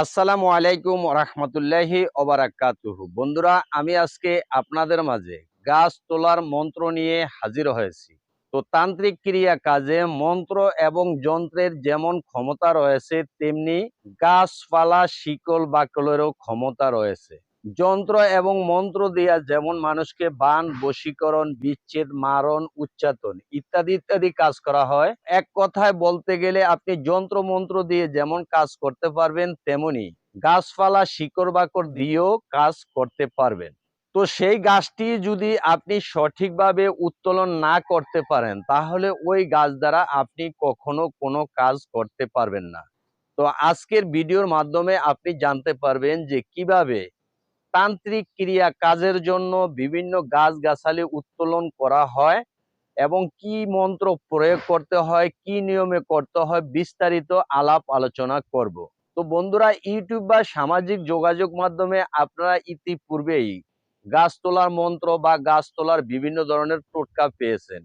আসসালামু আলাইকুম রহমতুল্লাহি ওবারাকাতুহু বন্ধুরা, আমি আজকে আপনাদের মাঝে গাছ তোলার মন্ত্র নিয়ে হাজির হয়েছি। তো তান্ত্রিক ক্রিয়া কাজে মন্ত্র এবং যন্ত্রের যেমন ক্ষমতা রয়েছে, তেমনি গাছপালা, শিকল, বাকলেরও ক্ষমতা রয়েছে। যন্ত্র এবং মন্ত্র দিয়া যেমন মানুষকে বান, বশীকরণ, বিচ্ছেদ, মারণ, উচ্চাতন ইত্যাদি ইত্যাদি কাজ করা হয়। এক কথায় বলতে গেলে আপনি যন্ত্র, মন্ত্র দিয়ে যেমন কাজ করতে পারবেন, তেমনি গাছপালা, শিকড় বাকড় দিয়েও কাজ করতে পারবেন। তো সেই গাছটি যদি আপনি সঠিকভাবে উত্তোলন না করতে পারেন, তাহলে ওই গাছ দ্বারা আপনি কখনো কোনো কাজ করতে পারবেন না। তো আজকের ভিডিওর মাধ্যমে আপনি জানতে পারবেন যে কীভাবে তান্ত্রিক ক্রিয়া কাজের জন্য বিভিন্ন গাছগাছালি উত্তোলন করা হয় এবং কি মন্ত্র প্রয়োগ করতে হয়, কি নিয়মে করতে হয় বিস্তারিত আলাপ আলোচনা করব। তো বন্ধুরা, ইউটিউব বা সামাজিক যোগাযোগ মাধ্যমে আপনারা ইতিপূর্বেই গাছ তোলার মন্ত্র বা গাছ তোলার বিভিন্ন ধরনের টোটকা পেয়েছেন।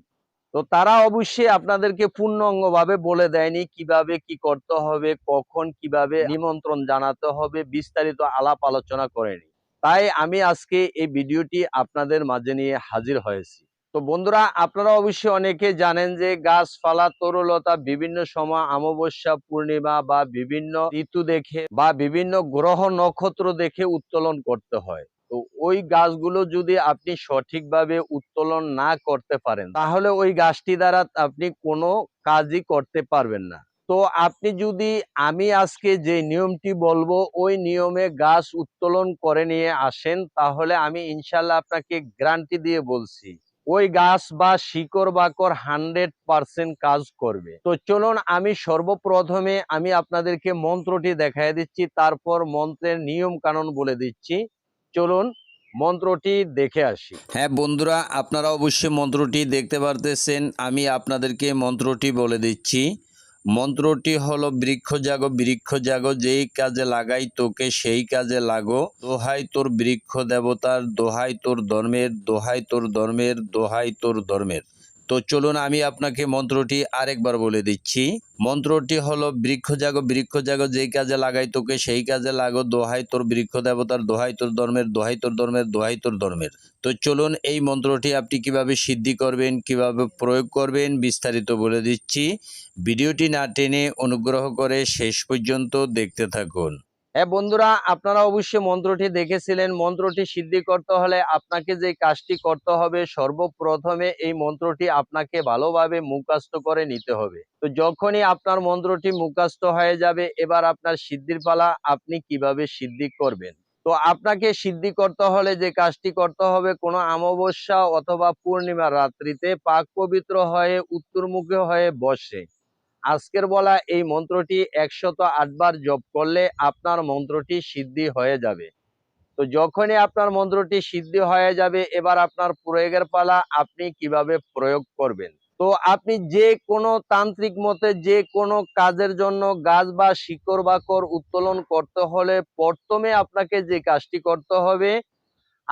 তো তারা অবশ্যই আপনাদেরকে পূর্ণাঙ্গভাবে বলে দেয়নি কীভাবে কি করতে হবে, কখন কীভাবে নিমন্ত্রণ জানাতে হবে, বিস্তারিত আলাপ আলোচনা করেনি। তাই আমি আজকে এই ভিডিওটি আপনাদের মাঝে নিয়ে হাজির হয়েছি। তো বন্ধুরা, আপনারা অবশ্যই অনেকে জানেন যে গাছপালা, তরুলতা বিভিন্ন সময় অমাবস্যা, পূর্ণিমা বা বিভিন্ন ঋতু দেখে বা বিভিন্ন গ্রহ নক্ষত্র দেখে উত্তোলন করতে হয়। তো ওই গাছগুলো যদি আপনি সঠিকভাবে উত্তোলন না করতে পারেন, তাহলে ওই গাছটি দ্বারা আপনি কোনো কাজই করতে পারবেন না। তো আপনি যদি আমি আজকে যে নিয়মটি বলব, ওই নিয়মে গাছ উত্তোলন করে নিয়ে আসেন, তাহলে আমি ইনশাল্লাহ আপনাকে গ্যারান্টি দিয়ে বলছি, ওই গাছ বা শিকড় বাকর হান্ড্রেড পার্সেন্ট কাজ করবে। তো চলুন আমি সর্বপ্রথমে আমি আপনাদেরকে মন্ত্রটি দেখাই দিচ্ছি, তারপর মন্ত্রের নিয়ম কানুন বলে দিচ্ছি। চলুন মন্ত্রটি দেখে আসি। হ্যাঁ বন্ধুরা, আপনারা অবশ্যই মন্ত্রটি দেখতে পারতেছেন, আমি আপনাদেরকে মন্ত্রটি বলে দিচ্ছি। মন্ত্রটি হলো বৃক্ষ জাগো বৃক্ষ জাগো যেই কাজে লাগাই তোকে, সেই কাজে লাগো। দোহাই তোর বৃক্ষ দেবতার দোহাই তোর ধর্মের, দোহাই তোর ধর্মের, দোহাই তোর ধর্মের। তো চলুন আমি আপনাকে মন্ত্রটি আরেকবার বলে দিচ্ছি। মন্ত্রটি হলো বৃক্ষ জাগো বৃক্ষ জাগো যেই কাজে লাগাই তোকে, সেই কাজে লাগো। দোহাই তোর বৃক্ষ দেবতার, দোহাই তোর ধর্মের, দোহাই তোর ধর্মের, দোহাই তোর ধর্মের। তো চলুন এই মন্ত্রটি আপনি কীভাবে সিদ্ধি করবেন, কীভাবে প্রয়োগ করবেন বিস্তারিত বলে দিচ্ছি। ভিডিওটি না টেনে অনুগ্রহ করে শেষ পর্যন্ত দেখতে থাকুন। হ্যাঁ বন্ধুরা, আপনারা অবশ্যই মন্ত্রটি দেখেছিলেন। মন্ত্রটি সিদ্ধি করতে হলে আপনাকে যে কাজটি করতে হবে, সর্বপ্রথমে এই মন্ত্রটি আপনাকে ভালোভাবে মুখাস্ত করে নিতে হবে। তো যখনই আপনার মন্ত্রটি মুখাস্ত হয়ে যাবে, এবার আপনার সিদ্ধির পালা আপনি কীভাবে সিদ্ধি করবেন? তো আপনাকে সিদ্ধি করতে হলে যে কাজটি করতে হবে, কোনো অমাবস্যা অথবা পূর্ণিমা রাত্রিতে পাক পবিত্র হয়ে, উত্তরমুখী হয়ে বসে। আজকের বলা এই মন্ত্রটি একশত আটবার জপ করলে আপনার মন্ত্রটি সিদ্ধি হয়ে যাবে। তো যখনই আপনার মন্ত্রটি সিদ্ধি হয়ে যাবে, এবার আপনার প্রয়োগের পালা আপনি কীভাবে প্রয়োগ করবেন? তো আপনি যে কোনো তান্ত্রিক মতে যে কোনো কাজের জন্য গাছ বা শিকড় বাকর উত্তোলন করতে হলে প্রথমে আপনাকে যে কাজটি করতে হবে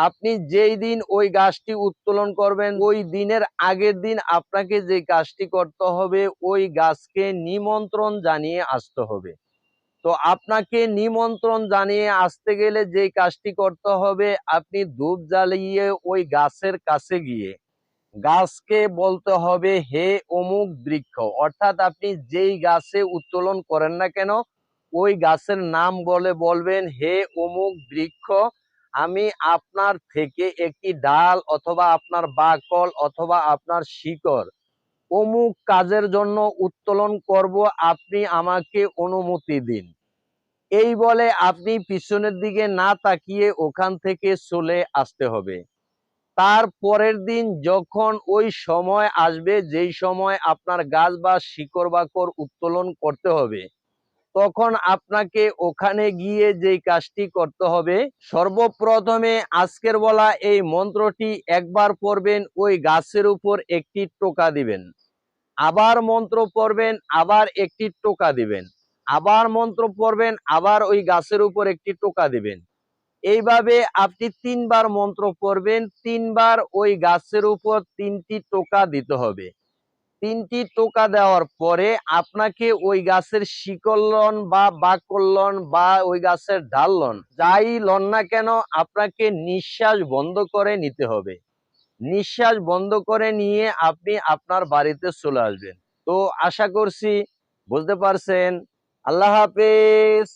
আপনি যেই দিন ওই গাছটি উত্তোলন করবেন, ওই দিনের আগের দিন আপনাকে যে কাজটি করতে হবে, ওই গাছকে নিমন্ত্রণ জানিয়ে আসতে হবে। তো আপনাকে নিমন্ত্রণ জানিয়ে আসতে গেলে যে কাজটি করতে হবে, আপনি ধূপ জ্বালিয়ে ওই গাছের কাছে গিয়ে গাছকে বলতে হবে, হে অমুক বৃক্ষ। অর্থাৎ আপনি যেই গাছে উত্তোলন করেন না কেন, ওই গাছের নাম বলে বলবেন, হে অমুক বৃক্ষ। আমি আপনার থেকে একটি ডাল অথবা আপনার বাকল অথবা আপনার শিকড় অমুক কাজের জন্য উত্তোলন করব, আপনি আমাকে অনুমতি দিন। এই বলে আপনি পিছনের দিকে না তাকিয়ে ওখান থেকে চলে আসতে হবে। তার পরের দিন যখন ওই সময় আসবে, যেই সময় আপনার গাছ বা শিকড় বাকর উত্তোলন করতে হবে তখন আপনাকে ওখানে গিয়ে যেই কাজটি করতে হবে, সর্বপ্রথমে আজকের বলা এই মন্ত্রটি একবার পড়বেন, ওই গাছের উপর একটি টোকা দিবেন। আবার মন্ত্র পড়বেন, আবার একটি টোকা দিবেন। আবার মন্ত্র পড়বেন, আবার ওই গাছের উপর একটি টোকা দিবেন। এইভাবে আপনি তিনবার মন্ত্র পড়বেন, তিনবার ওই গাছের উপর তিনটি টোকা দিতে হবে। তিনটি টোকা দেওয়ার পরে আপনাকে ওই গাছের শিকল লন বা বাকল লন বা ওই গাছের ডাল লন, যাই লন না কেন আপনাকে নিঃশ্বাস বন্ধ করে নিতে হবে। নিঃশ্বাস বন্ধ করে নিয়ে আপনি আপনার বাড়িতে চলে আসবেন। তো আশা করছি বুঝতে পারছেন। আল্লাহ হাফেজ।